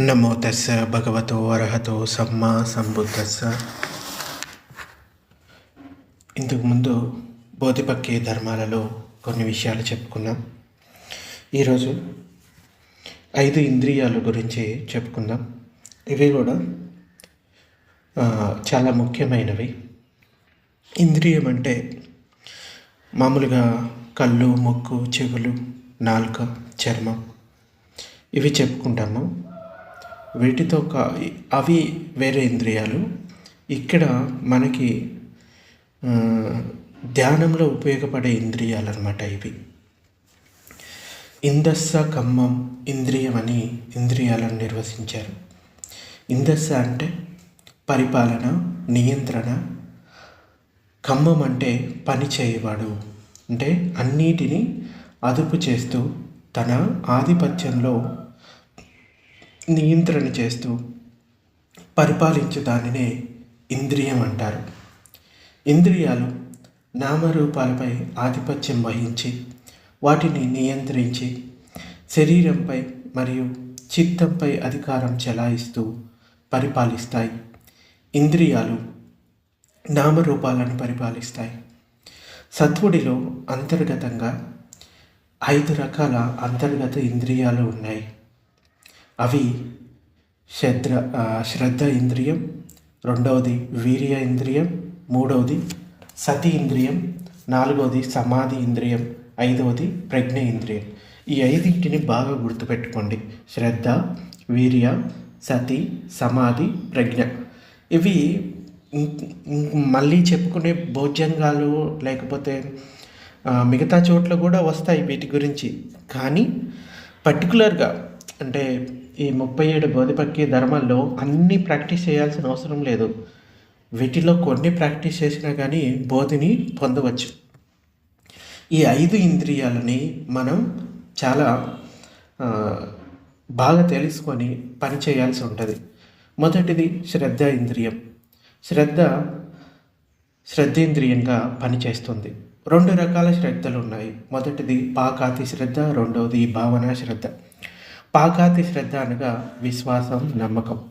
నమో తస్స భగవతో అర్హతో సమ్మా సంబుద్ధస్స. ఇంతకుముందు బోధిపక్కే ధర్మాలలో కొన్ని విషయాలు చెప్పుకున్నాం. ఈరోజు ఐదు ఇంద్రియాల గురించి చెప్పుకుందాం. ఇవి కూడా చాలా ముఖ్యమైనవి. ఇంద్రియం అంటే మామూలుగా కళ్ళు ముక్కు చెవులు నాలుక చర్మం. ఇవి చెప్పుకుంటాము. వీటితో కా అవి వేరే ఇంద్రియాలు. ఇక్కడ మనకి ధ్యానంలో ఉపయోగపడే ఇంద్రియాలు అనమాట ఇవి. ఇందస్స కమ్మం ఇంద్రియం అని ఇంద్రియాలను నిర్వచించారు ఇందస్స అంటే పరిపాలన నియంత్రణ. ఖమ్మం అంటే పని చేయవాడు. అంటే అన్నిటినీ అదుపు చేస్తూ తన ఆధిపత్యంలో నియంత్రణ చేస్తూ పరిపాలించు దానినే ఇంద్రియం అంటారు. ఇంద్రియాలు నామరూపాలపై ఆధిపత్యం వహించి వాటిని నియంత్రించి శరీరంపై మరియు చిత్తంపై అధికారం చెలాయిస్తూ పరిపాలిస్తాయి. ఇంద్రియాలు నామరూపాలను పరిపాలిస్తాయి. సత్వుడిలో అంతర్గతంగా ఐదు రకాల అంతర్గత ఇంద్రియాలు ఉన్నాయి. అవి శ్రద్ధ శ్రద్ధ ఇంద్రియం రెండవది వీర్య ఇంద్రియం మూడవది సతి ఇంద్రియం నాలుగవది సమాధి ఇంద్రియం ఐదవది ప్రజ్ఞ ఇంద్రియం. ఈ ఐదింటిని బాగా గుర్తుపెట్టుకోండి. శ్రద్ధ వీర్య సతి సమాధి ప్రజ్ఞ. ఇవి ఇం- మళ్ళీ చెప్పుకునే భోజ్యంగాలు లేకపోతే మిగతా చోట్ల కూడా వస్తాయి వీటి గురించి. కానీ పర్టికులర్గా అంటే ఈ ముప్పై ఏడు బోధిపక్కి ధర్మాల్లో అన్నీ ప్రాక్టీస్ చేయాల్సిన అవసరం లేదు. వీటిలో కొన్ని ప్రాక్టీస్ చేసినా కానీ బోధిని పొందవచ్చు. ఈ ఐదు ఇంద్రియాలని మనం చాలా బాగా తెలుసుకొని పని చేయాల్సి ఉంటుంది. మొదటిది శ్రద్ధ ఇంద్రియం. శ్రద్ధ శ్రద్ధేంద్రియంగా పనిచేస్తుంది రెండు రకాల శ్రద్ధలు ఉన్నాయి మొదటిది పాకాతి శ్రద్ధ రెండవది భావన శ్రద్ధ. పాకాతి శ్రద్ధ అనగా విశ్వాసం నమ్మకం.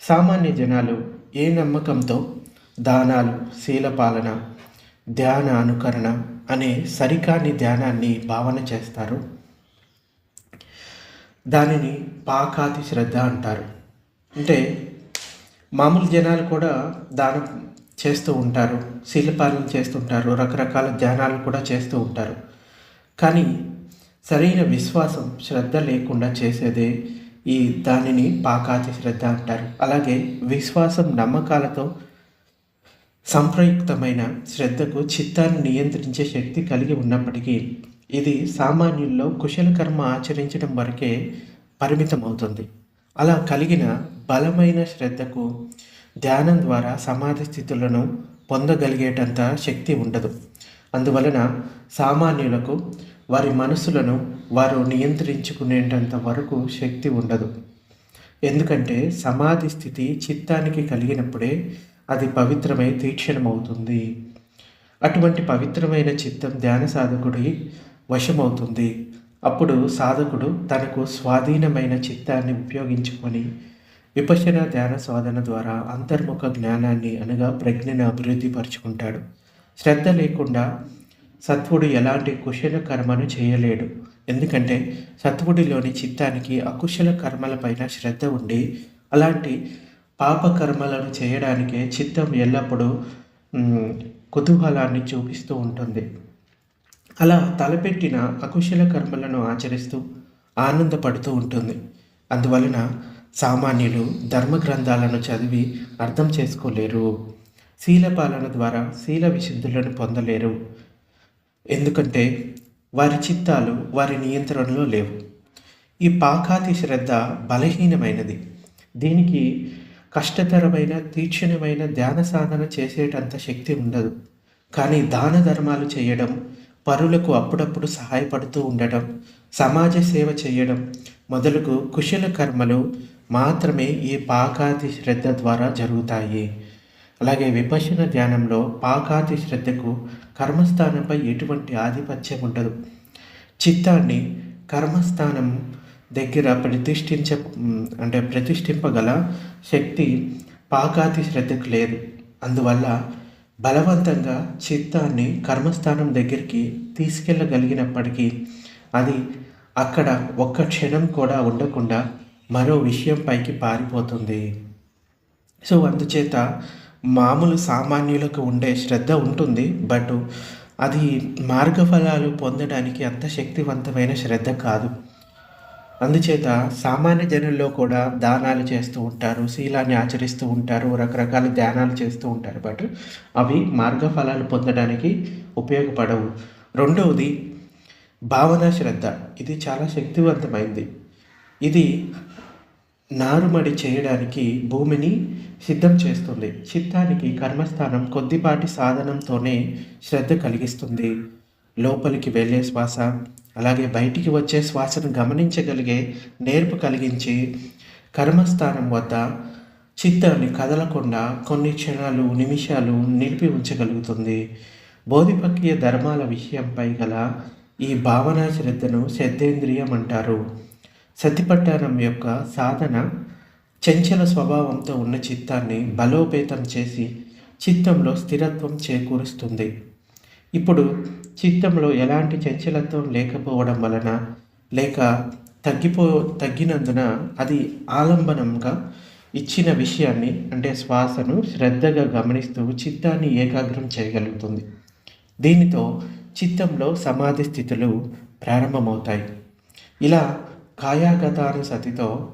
సామాన్య జనాలు ఏ నమ్మకంతో దానాలు శీలపాలన ధ్యాన అనుకరణ అనే సరికాని ధ్యానాన్ని భావన చేస్తారు. దానిని పాకాతి శ్రద్ధ అంటారు. అంటే మామూలు జనాలు కూడా దానం చేస్తూ ఉంటారు శీలపాలన చేస్తుంటారు రకరకాల ధ్యానాలు కూడా చేస్తూ ఉంటారు. కానీ సరైన విశ్వాసం శ్రద్ధ లేకుండా చేసేదే ఈ దానిని పాకాతి శ్రద్ధ అంటారు. అలాగే విశ్వాసం నమ్మకాలతో సంప్రయుక్తమైన శ్రద్ధకు చిత్తాన్ని నియంత్రించే శక్తి కలిగి ఉన్నప్పటికీ ఇది సామాన్యుల్లో కుశల కర్మ ఆచరించడం వరకే పరిమితమవుతుంది. అలా కలిగిన బలమైన శ్రద్ధకు ధ్యానం ద్వారా సమాధి స్థితులను పొందగలిగేటంత శక్తి ఉండదు. అందువలన సామాన్యులకు వారి మనసులను వారు నియంత్రించుకునేటంత వరకు శక్తి ఉండదు. ఎందుకంటే సమాధి స్థితి చిత్తానికి కలిగినప్పుడే అది పవిత్రమై తీక్షణమవుతుంది. అటువంటి పవిత్రమైన చిత్తం ధ్యాన సాధకుడి వశమవుతుంది. అప్పుడు సాధకుడు తనకు స్వాధీనమైన చిత్తాన్ని ఉపయోగించుకొని విపశన ధ్యాన సాధన ద్వారా అంతర్ముఖ జ్ఞానాన్ని అనగా ప్రజ్ఞను అభివృద్ధి పరుచుకుంటాడు శ్రద్ధ లేకుండా సత్వుడు ఎలాంటి కుశల కర్మను చేయలేడు. ఎందుకంటే సత్వుడిలోని చిత్తానికి అకుశల కర్మలపైన శ్రద్ధ ఉండి అలాంటి పాపకర్మలను చేయడానికే చిత్తం ఎల్లప్పుడూ కుతూహలాన్ని చూపిస్తూ ఉంటుంది. అలా తలపెట్టిన అకుశల కర్మలను ఆచరిస్తూ ఆనందపడుతూ ఉంటుంది. అందువలన సామాన్యులు ధర్మ గ్రంథాలను చదివి అర్థం చేసుకోలేరు. శీలపాలన ద్వారా శీల విశుద్ధులను పొందలేరు. ఎందుకంటే వారి చిత్తాలు వారి నియంత్రణలో లేవు. ఈ పాకాతి శ్రద్ధ బలహీనమైనది. దీనికి కష్టతరమైన తీక్షణమైన ధ్యాన సాధన చేసేటంత శక్తి ఉండదు. కానీ దాన ధర్మాలు చేయడం పరులకు అప్పుడప్పుడు సహాయపడుతూ ఉండటం సమాజ సేవ చేయడం మొదలగు కుశల కర్మలు మాత్రమే ఈ పాకాతి శ్రద్ధ ద్వారా జరుగుతాయి. అలాగే విపశన ధ్యానంలో పాకాతి శ్రద్ధకు కర్మస్థానంపై ఎటువంటి ఆధిపత్యం ఉండదు. చిత్తాన్ని కర్మస్థానం దగ్గర ప్రతిష్ఠించ అంటే ప్రతిష్ఠింపగల శక్తి పాకాతి శ్రద్ధకు లేదు. అందువల్ల బలవంతంగా చిత్తాన్ని కర్మస్థానం దగ్గరికి తీసుకెళ్ళగలిగినప్పటికీ అది అక్కడ ఒక్క క్షణం కూడా ఉండకుండా మరో విషయం పైకి పారిపోతుంది. సో అందుచేత మామూలు సామాన్యులకు ఉండే శ్రద్ధ ఉంటుంది బట్ అది మార్గఫలాలు పొందడానికి అంత శక్తివంతమైన శ్రద్ధ కాదు. అందుచేత సామాన్య జనుల్లో కూడా దానాలు చేస్తూ ఉంటారు శీలాన్ని ఆచరిస్తూ ఉంటారు రకరకాల ధ్యానాలు చేస్తూ ఉంటారు బట్ అవి మార్గఫలాలు పొందడానికి ఉపయోగపడవు. రెండవది భావన శ్రద్ధ. ఇది చాలా శక్తివంతమైంది. ఇది నారుమడి చేయడానికి భూమిని సిద్ధం చేస్తుంది. చిత్తానికి కర్మస్థానం కొద్దిపాటి సాధనంతోనే శ్రద్ధ కలిగిస్తుంది. లోపలికి వెళ్ళే శ్వాస అలాగే బయటికి వచ్చే శ్వాసను గమనించగలిగే నేర్పు కలిగించి కర్మస్థానం వద్ద చిత్తాన్ని కదలకుండా కొన్ని క్షణాలు నిమిషాలు నిలిపి ఉంచగలుగుతుంది. బోధిపక్రియ ధర్మాల విషయంపై గల ఈ భావనా శ్రద్ధను శ్రద్ధేంద్రియం అంటారు. సతిపట్టణం యొక్క సాధన చంచల స్వభావంతో ఉన్న చిత్తాన్ని బలోపేతం చేసి చిత్తంలో స్థిరత్వం చేకూరుస్తుంది. ఇప్పుడు చిత్తంలో ఎలాంటి చంచలత్వం లేకపోవడం వలన లేక తగ్గిపో తగ్గినందున అది ఆలంబనంగా ఇచ్చిన విషయాన్ని అంటే శ్వాసను శ్రద్ధగా గమనిస్తూ చిత్తాన్ని ఏకాగ్రం చేయగలుగుతుంది. దీనితో చిత్తంలో సమాధి స్థితులు ప్రారంభమవుతాయి. ఇలా కాయాగతానుసతితో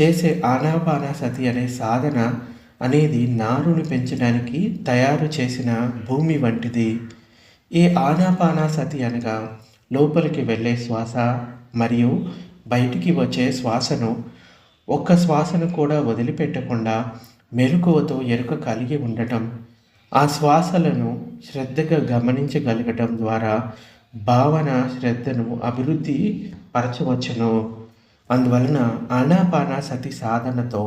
చేసే ఆనాపానాసతి అనే సాధన అనేది నారుని పెంచడానికి తయారు చేసిన భూమి వంటిది. ఈ ఆనాపానాసతి అనగా లోపలికి వెళ్ళే శ్వాస మరియు బయటికి వచ్చే శ్వాసను ఒక్క శ్వాసను కూడా వదిలిపెట్టకుండా మెలకువతో ఎరుక కలిగి ఉండటం ఆ శ్వాసలను శ్రద్ధగా గమనించగలగటం ద్వారా భావన శ్రద్ధను అభివృద్ధి పరచవచ్చును. అందువలన ఆనాపానాసతి సాధనతో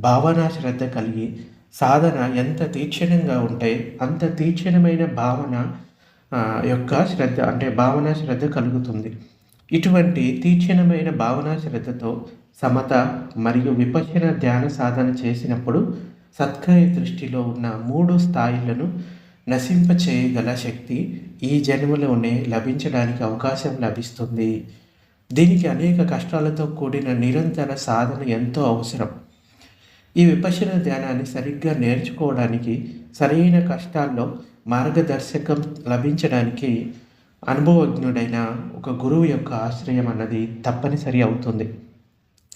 భావన శ్రద్ధ కలిగి సాధన ఎంత తీక్షణంగా ఉంటే అంత తీక్షణమైన భావన యొక్క శ్రద్ధ అంటే భావన శ్రద్ధ కలుగుతుంది. ఇటువంటి తీక్షణమైన భావన శ్రద్ధతో సమత మరియు విపక్షణ ధ్యాన సాధన చేసినప్పుడు సత్కాయ దృష్టిలో ఉన్న మూడు స్థాయిలను నశింప చేయగల శక్తి ఈ జన్మలోనే లభించడానికి అవకాశం లభిస్తుంది. దీనికి అనేక కష్టాలతో కూడిన నిరంతర సాధన ఎంతో అవసరం. ఈ విపశన ధ్యానాన్ని సరిగ్గా నేర్చుకోవడానికి సరైన కష్టాల్లో మార్గదర్శకం లభించడానికి అనుభవజ్ఞుడైన ఒక గురువు యొక్క ఆశ్రయం అన్నది తప్పనిసరి అవుతుంది.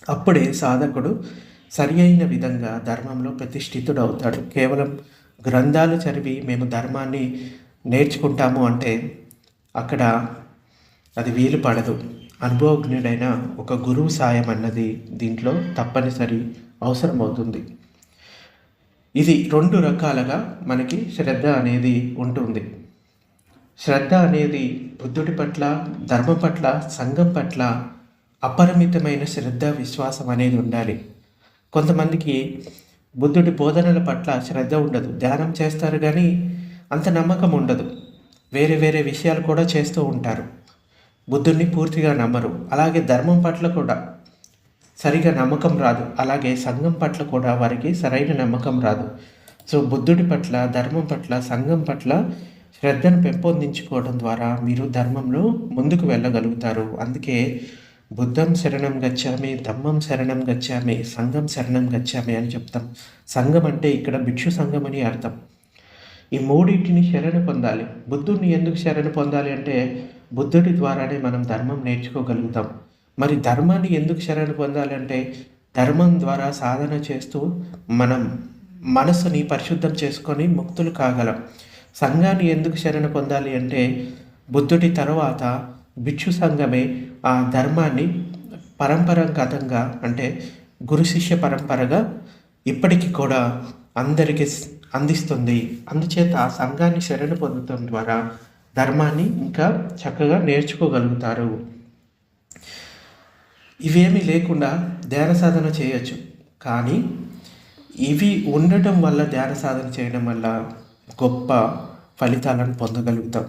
అప్పుడే సాధకుడు సరి అయిన విధంగా ధర్మంలో ప్రతిష్ఠితుడు అవుతాడు కేవలం గ్రంథాలు చదివి మేము ధర్మాన్ని నేర్చుకుంటాము అంటే అక్కడ అది వీలు పడదు అనుభవజ్ఞుడైన ఒక గురువు సాయం అన్నది దీంట్లో తప్పనిసరి అవసరమవుతుంది. ఇది రెండు రకాలుగా మనకి శ్రద్ధ అనేది ఉంటుంది. శ్రద్ధ అనేది బుద్ధుడి పట్ల ధర్మం పట్ల సంఘం పట్ల అపరిమితమైన శ్రద్ధ విశ్వాసం అనేది ఉండాలి. కొంతమందికి బుద్ధుడి బోధనల పట్ల శ్రద్ధ ఉండదు. ధ్యానం చేస్తారు కానీ అంత నమ్మకం ఉండదు. వేరే వేరే విషయాలు కూడా చేస్తూ ఉంటారు. బుద్ధుడిని పూర్తిగా నమ్మరు. అలాగే ధర్మం పట్ల కూడా సరిగా నమ్మకం రాదు. అలాగే సంఘం పట్ల కూడా వారికి సరైన నమ్మకం రాదు. సో బుద్ధుడి పట్ల ధర్మం పట్ల సంఘం పట్ల శ్రద్ధను పెంపొందించుకోవడం ద్వారా మీరు ధర్మంలో ముందుకు వెళ్ళగలుగుతారు. అందుకే బుద్ధం శరణం గచ్చామి ధమ్మం శరణం గచ్చామి సంఘం శరణం గచ్చామి అని చెప్తాం. సంఘం అంటే ఇక్కడ భిక్షు సంఘం అని అర్థం. ఈ మూడింటిని శరణ పొందాలి. బుద్ధుడిని ఎందుకు శరణ పొందాలి అంటే బుద్ధుడి ద్వారానే మనం ధర్మం నేర్చుకోగలుగుతాం. మరి ధర్మాన్ని ఎందుకు శరణ పొందాలంటే ధర్మం ద్వారా సాధన చేస్తూ మనం మనసుని పరిశుద్ధం చేసుకొని ముక్తులు కాగలం. సంఘాన్ని ఎందుకు శరణ పొందాలి అంటే బుద్ధుడి తర్వాత భిక్షు సంఘమే ఆ ధర్మాన్ని పరంపరాగతంగా అంటే గురు శిష్య పరంపరగా ఇప్పటికీ కూడా అందరికీ అందిస్తుంది. అందుచేత ఆ సంఘాన్ని శరణ పొందడం ద్వారా ధర్మాన్ని ఇంకా చక్కగా నేర్చుకోగలుగుతారు. ఇవేమీ లేకుండా ధ్యాన సాధన చేయొచ్చు. కానీ ఇవి ఉండటం వల్ల ధ్యాన సాధన చేయడం వల్ల గొప్ప ఫలితాలను పొందగలుగుతాం.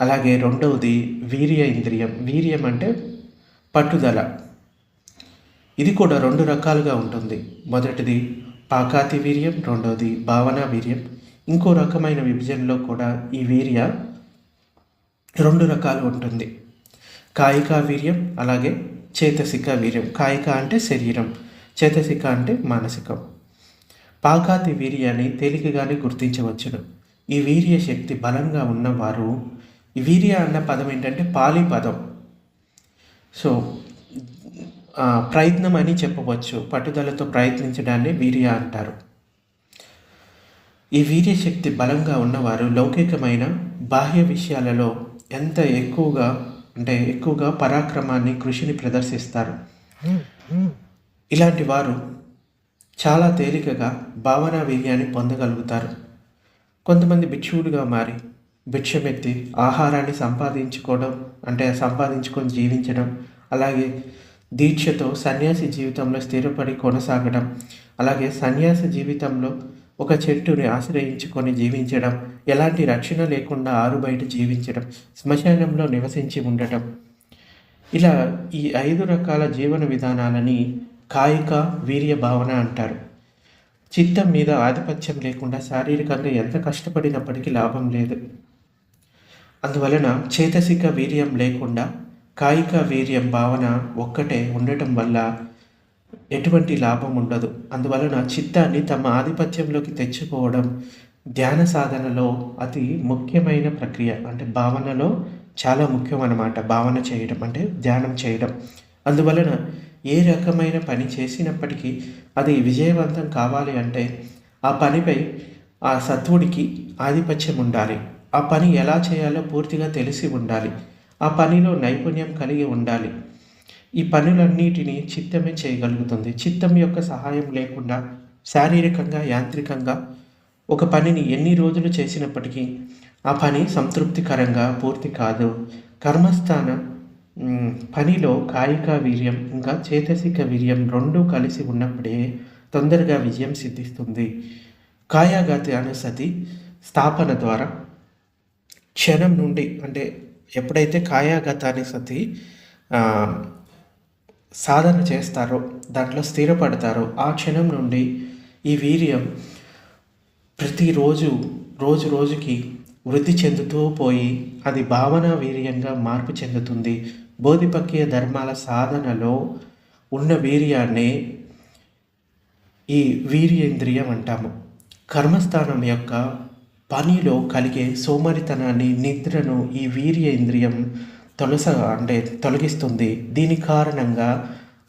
అలాగే రెండవది వీర్య ఇంద్రియం. వీర్యం అంటే పట్టుదల. ఇది కూడా రెండు రకాలుగా ఉంటుంది. మొదటిది పాకాతి వీర్యం రెండవది భావనా వీర్యం. ఇంకో రకమైన విభజనలో కూడా ఈ వీర్య రెండు రకాలు ఉంటుంది. కాయికా వీర్యం అలాగే చేతసిక వీర్యం. కాయిక అంటే శరీరం చేతసిక అంటే మానసికం. పాకాతి వీర్యాన్ని తేలికగానే గుర్తించవచ్చును. ఈ వీర్య శక్తి బలంగా ఉన్నవారు ఈ వీర్య అన్న పదం ఏంటంటే పాలి పదం. సో ప్రయత్నం అని చెప్పవచ్చు. పట్టుదలతో ప్రయత్నించడాన్ని వీర్య అంటారు. ఈ వీర్య శక్తి బలంగా ఉన్నవారు లౌకికమైన బాహ్య విషయాలలో ఎంత ఎక్కువగా అంటే ఎక్కువగా పరాక్రమాన్ని కృషిని ప్రదర్శిస్తారు. ఇలాంటి వారు చాలా తేలికగా భావనా వీర్యాన్ని పొందగలుగుతారు. కొంతమంది భిక్షువులుగా మారి భిక్షమెత్తి ఆహారాన్ని సంపాదించుకోవడం అంటే సంపాదించుకొని జీవించడం అలాగే దీక్షతో సన్యాసి జీవితంలో స్థిరపడి కొనసాగడం అలాగే సన్యాసి జీవితంలో ఒక చెట్టుని ఆశ్రయించుకొని జీవించడం ఎలాంటి రక్షణ లేకుండా ఆరు బయట జీవించడం శ్మశానంలో నివసించి ఉండటం. ఇలా ఈ ఐదు రకాల జీవన విధానాలని కాయిక వీర్య భావన అంటారు. చిత్తం మీద ఆధిపత్యం లేకుండా శారీరకంగా ఎంత కష్టపడినప్పటికీ లాభం లేదు. అందువలన చేతసిక వీర్యం లేకుండా కాయిక వీర్యం భావన ఒక్కటే ఉండటం వల్ల ఎటువంటి లాభం ఉండదు. అందువలన చిత్తాన్ని తమ ఆధిపత్యంలోకి తెచ్చుకోవడం ధ్యాన సాధనలో అతి ముఖ్యమైన ప్రక్రియ. అంటే భావనలో చాలా ముఖ్యం అన్నమాట భావన చేయడం అంటే ధ్యానం చేయడం. అందువలన ఏ రకమైన పని చేసినప్పటికీ అది విజయవంతం కావాలి అంటే ఆ పనిపై ఆ సత్వుడికి ఆధిపత్యం ఉండాలి. ఆ పని ఎలా చేయాలో పూర్తిగా తెలిసి ఉండాలి. ఆ పనిలో నైపుణ్యం కలిగి ఉండాలి. ఈ పనులన్నిటినీ చిత్తమే చేయగలుగుతుంది. చిత్తం యొక్క సహాయం లేకుండా శారీరకంగా యాంత్రికంగా ఒక పనిని ఎన్ని రోజులు చేసినప్పటికీ ఆ పని సంతృప్తికరంగా పూర్తి కాదు. కర్మస్థాన పనిలో కాయిక వీర్యం ఇంకా చేతసిక వీర్యం రెండూ కలిసి ఉన్నప్పుడే తొందరగా విజయం సిద్ధిస్తుంది. కాయాగతి అనే సతి స్థాపన ద్వారా క్షణం నుండి అంటే ఎప్పుడైతే కాయాగతాన్ని సతి సాధన చేస్తారో దాంట్లో స్థిరపడతారో ఆ క్షణం నుండి ఈ వీర్యం ప్రతిరోజు రోజు రోజుకి వృద్ధి చెందుతూ పోయి అది భావన వీర్యంగా మార్పు చెందుతుంది. బోధిపక్య ధర్మాల సాధనలో ఉన్న వీర్యాన్నే ఈ వీర్యేంద్రియం అంటాము. కర్మస్థానం యొక్క పనిలో కలిగే సోమరితనాన్ని నిద్రను ఈ వీర్యేంద్రియం తొలస అంటే తొలగిస్తుంది. దీని కారణంగా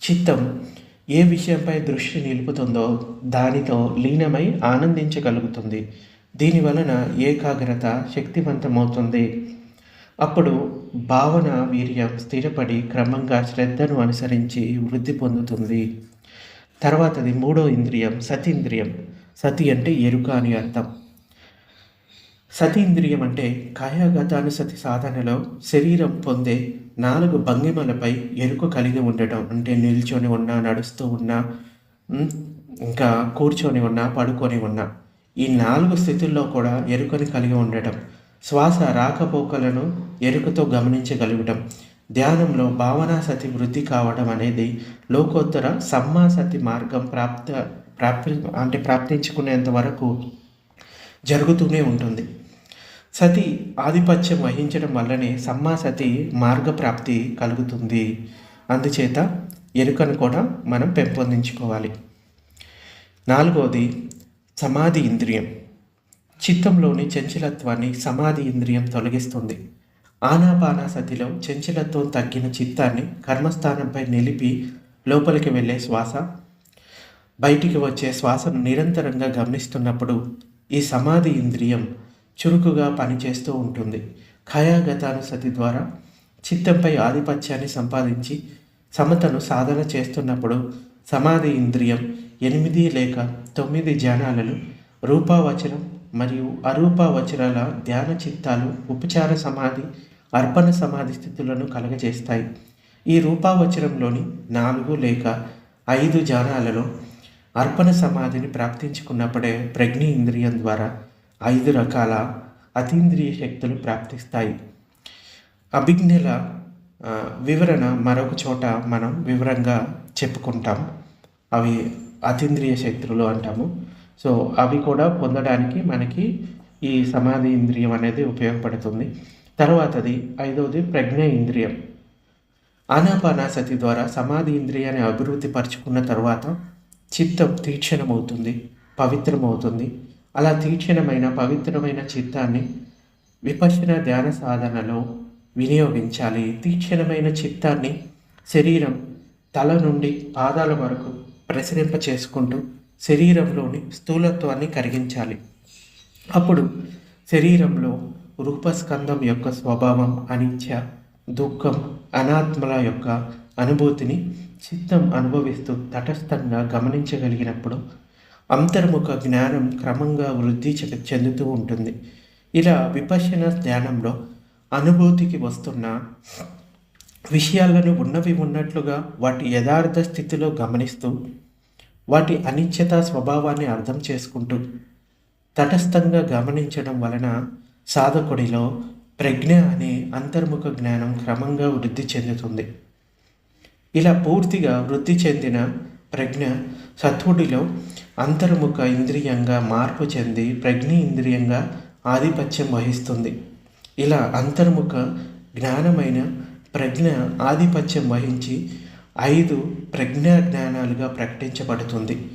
చిత్తం ఏ విషయంపై దృష్టి నిలుపుతుందో దానితో లీనమై ఆనందించగలుగుతుంది. దీని వలన ఏకాగ్రత శక్తివంతమవుతుంది. అప్పుడు భావన వీర్యం స్థిరపడి క్రమంగా శ్రద్ధను అనుసరించి వృద్ధి పొందుతుంది. తర్వాతది మూడో ఇంద్రియం సతీంద్రియం. సతి అంటే ఎరుక అని అర్థం. సతీంద్రియం అంటే కాయాగతానుసతి సాధనలో శరీరం పొందే నాలుగు భంగిమలపై ఎరుక కలిగి ఉండటం. అంటే నిల్చొని ఉన్నా నడుస్తూ ఉన్నా ఇంకా కూర్చొని ఉన్నా పడుకొని ఉన్నా. ఈ నాలుగు స్థితుల్లో కూడా ఎరుకని కలిగి ఉండటం. శ్వాస రాకపోకలను ఎరుకతో గమనించగలగటం. ధ్యానంలో భావనా సతి వృద్ధి కావడం అనేది లోకోత్తర సమ్మాసతి మార్గం ప్రాప్త ప్రాప్తి అంటే ప్రాప్తించుకునేంత వరకు జరుగుతూనే ఉంటుంది. సతి ఆధిపత్యం వహించడం వల్లనే సమ్మాసతి మార్గప్రాప్తి కలుగుతుంది. అందుచేత ఎరుకను కూడా మనం పెంపొందించుకోవాలి. నాలుగవది సమాధి ఇంద్రియం. చిత్తంలోని చంచలత్వాన్ని సమాధి ఇంద్రియం తొలగిస్తుంది. ఆనాపానాసతిలో చంచలత్వం తగ్గిన చిత్తాన్ని కర్మస్థానంపై నిలిపి లోపలికి వెళ్ళే శ్వాస బయటికి వచ్చే శ్వాసను నిరంతరంగా గమనిస్తున్నప్పుడు ఈ సమాధి ఇంద్రియం చురుకుగా పనిచేస్తూ ఉంటుంది. ఖయాగతానుసతి ద్వారా చిత్తంపై ఆధిపత్యాన్ని సంపాదించి సమతను సాధన చేస్తున్నప్పుడు సమాధి ఇంద్రియం ఎనిమిది లేక తొమ్మిది ధ్యానాలలో రూపావచరం మరియు అరూపావచనాల ధ్యాన చిత్తాలు ఉపచార సమాధి అర్పణ సమాధి స్థితులను కలగజేస్తాయి. ఈ రూపావచనంలోని నాలుగు లేక ఐదు జానాలలో అర్పణ సమాధిని ప్రాప్తించుకున్నప్పుడే ప్రజ్ఞ ఇంద్రియం ద్వారా ఐదు రకాల అతీంద్రియ శక్తులు ప్రాప్తిస్తాయి. అభిజ్ఞల వివరణ మరొక చోట మనం వివరంగా చెప్పుకుంటాం. అవి అతీంద్రియ శక్తులు అంటాము. సో అవి కూడా పొందడానికి మనకి ఈ సమాధి ఇంద్రియం అనేది ఉపయోగపడుతుంది. తర్వాతది ఐదవది ప్రజ్ఞ ఇంద్రియం. ఆనాపానాసతి ద్వారా సమాధి ఇంద్రియాన్ని అభివృద్ధి పరుచుకున్న తర్వాత చిత్తం తీక్షణమవుతుంది పవిత్రమవుతుంది. అలా తీక్షణమైన పవిత్రమైన చిత్తాన్ని విపశ్చన ధ్యాన సాధనలో వినియోగించాలి. తీక్షణమైన చిత్తాన్ని శరీరం తల నుండి పాదాల వరకు ప్రసరింప చేసుకుంటూ శరీరంలోని స్థూలత్వాన్ని కరిగించాలి. అప్పుడు శరీరంలో రూపస్కందం యొక్క స్వభావం అనిత్య దుఃఖం అనాత్మల యొక్క అనుభూతిని చిత్తం అనుభవిస్తూ తటస్థంగా గమనించగలిగినప్పుడు అంతర్ముఖ జ్ఞానం క్రమంగా వృద్ధి చె- చెందుతూ ఉంటుంది. ఇలా విపశ్యన ధ్యానంలో అనుభూతికి వస్తున్న విషయాలను ఉన్నవి ఉన్నట్లుగా వాటి యథార్థ స్థితిలో గమనిస్తూ వాటి అనిశ్చిత స్వభావాన్ని అర్థం చేసుకుంటూ తటస్థంగా గమనించడం వలన సాధకుడిలో ప్రజ్ఞ అనే అంతర్ముఖ జ్ఞానం క్రమంగా వృద్ధి చెందుతుంది. ఇలా పూర్తిగా వృద్ధి చెందిన ప్రజ్ఞ సత్వుడిలో అంతర్ముఖ ఇంద్రియంగా మార్పు చెంది ప్రజ్ఞ ఇంద్రియంగా ఆధిపత్యం వహిస్తుంది. ఇలా అంతర్ముఖ జ్ఞానమైన ప్రజ్ఞ ఆధిపత్యం వహించి ఐదు ప్రజ్ఞా జ్ఞానాలుగా ప్రకటించబడుతుంది.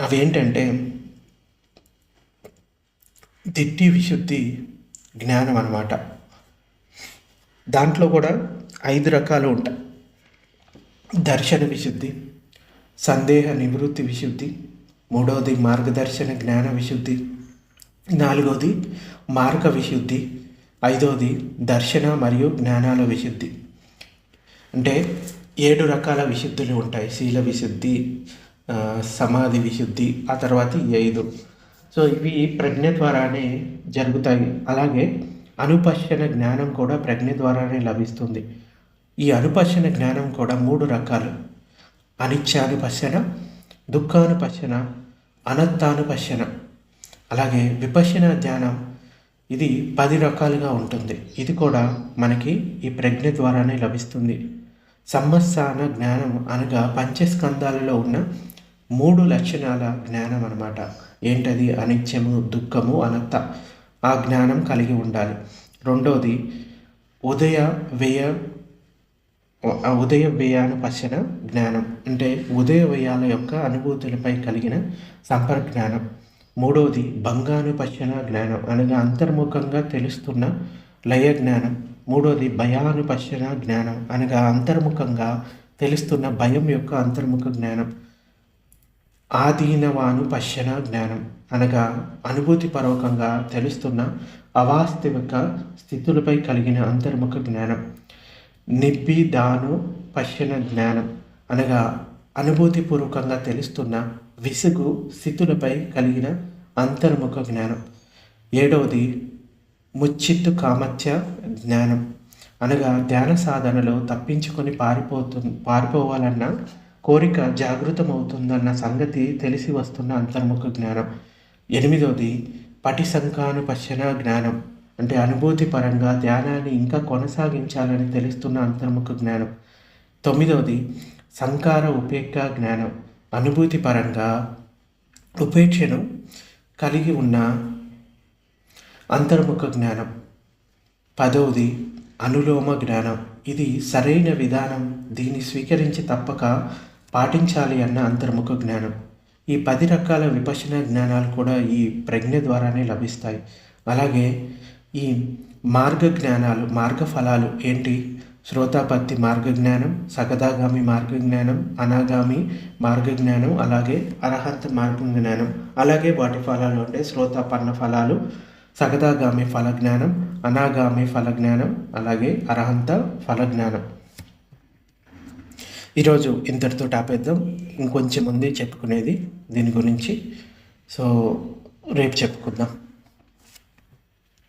అవేంటంటే దిట్టి విశుద్ధి జ్ఞానం అన్నమాట. దాంట్లో కూడా ఐదు రకాలు ఉంటాయి. దర్శన విశుద్ధి సందేహ నివృత్తి విశుద్ధి మూడవది మార్గదర్శన జ్ఞాన విశుద్ధి నాలుగవది మార్గ విశుద్ధి ఐదవది దర్శన మరియు జ్ఞానాల విశుద్ధి. అంటే ఏడు రకాల విశుద్ధులు ఉంటాయి. శీల విశుద్ధి సమాధి విశుద్ధి ఆ తర్వాత ఐదు. సో ఇవి ప్రజ్ఞ ద్వారానే జరుగుతాయి. అలాగే అనుపశన జ్ఞానం కూడా ప్రజ్ఞ ద్వారానే లభిస్తుంది. ఈ అనుపశన జ్ఞానం కూడా మూడు రకాలు. అనిత్యానుపశ్యన దుఃఖానుపశ్యన అనత్తానుపశ్యన అలాగే విపశ్యన ధ్యానం ఇది పది రకాలుగా ఉంటుంది. ఇది కూడా మనకి ఈ ప్రజ్ఞ ద్వారానే లభిస్తుంది. సంవత్సరాన జ్ఞానం అనగా పంచస్కందాలలో ఉన్న మూడు లక్షణాల జ్ఞానం అనమాట ఏంటది? అనిత్యము దుఃఖము అనత్త ఆ జ్ఞానం కలిగి ఉండాలి. రెండవది ఉదయ వ్యయ ఉదయ ఉదయ వ్యయానుపశ్యన జ్ఞానం. అంటే ఉదయ వ్యయాల యొక్క అనుభూతులపై కలిగిన సంపర్జ్ఞానం మూడవది భంగానుపశ్యన జ్ఞానం అనగా అంతర్ముఖంగా తెలుస్తున్న లయ జ్ఞానం మూడవది భయానుపశ్యన జ్ఞానం అనగా అంతర్ముఖంగా తెలుస్తున్న భయం యొక్క అంతర్ముఖ జ్ఞానం. ఆధీనవాను పశ్యన జ్ఞానం అనగా అనుభూతిపూర్వకంగా తెలుస్తున్న అవాస్తవిక స్థితులపై కలిగిన అంతర్ముఖ జ్ఞానం. నిబ్బిదాను పశ్యన జ్ఞానం అనగా అనుభూతిపూర్వకంగా తెలుస్తున్న విసుగు స్థితులపై కలిగిన అంతర్ముఖ జ్ఞానం. ఏడవది ముచ్చిత్తు కామత్య జ్ఞానం అనగా ధ్యాన సాధనలో తప్పించుకొని పారిపోతు పారిపోవాలన్న కోరిక జాగృతమవుతుందన్న సంగతి తెలిసి వస్తున్న అంతర్ముఖ జ్ఞానం. ఎనిమిదవది పటిసంకానుపశ్యన జ్ఞానం అంటే అనుభూతి పరంగా ధ్యానాన్ని ఇంకా కొనసాగించాలని తెలుస్తున్న అంతర్ముఖ జ్ఞానం. తొమ్మిదవది సంకార ఉపేక్ష జ్ఞానం. అనుభూతి పరంగా ఉపేక్షను కలిగి ఉన్న అంతర్ముఖ జ్ఞానం. పదవది అనులోమ జ్ఞానం. ఇది సరైన విధానం. దీన్ని స్వీకరించి తప్పక పాటించాలి అన్న అంతర్ముఖ జ్ఞానం. ఈ పది రకాల విపశన జ్ఞానాలు కూడా ఈ ప్రజ్ఞ ద్వారానే లభిస్తాయి. అలాగే ఈ మార్గ జ్ఞానాలు మార్గ ఫలాలు ఏంటి? శ్రోతాపత్తి మార్గ జ్ఞానం సగదాగామి మార్గ జ్ఞానం అనాగామి మార్గ జ్ఞానం అలాగే అర్హంత మార్గ జ్ఞానం అలాగే వాటి ఫలాలు అంటే శ్రోతాపన్న ఫలాలు సగదాగామి ఫల జ్ఞానం అనాగామి ఫల జ్ఞానం అలాగే అర్హంత ఫల జ్ఞానం ఈరోజు ఇంతటితో టాపేద్దాం. ఇంకొంచెం ఉంది చెప్పుకునేది దీని గురించి. సో రేపు చెప్పుకుందాం.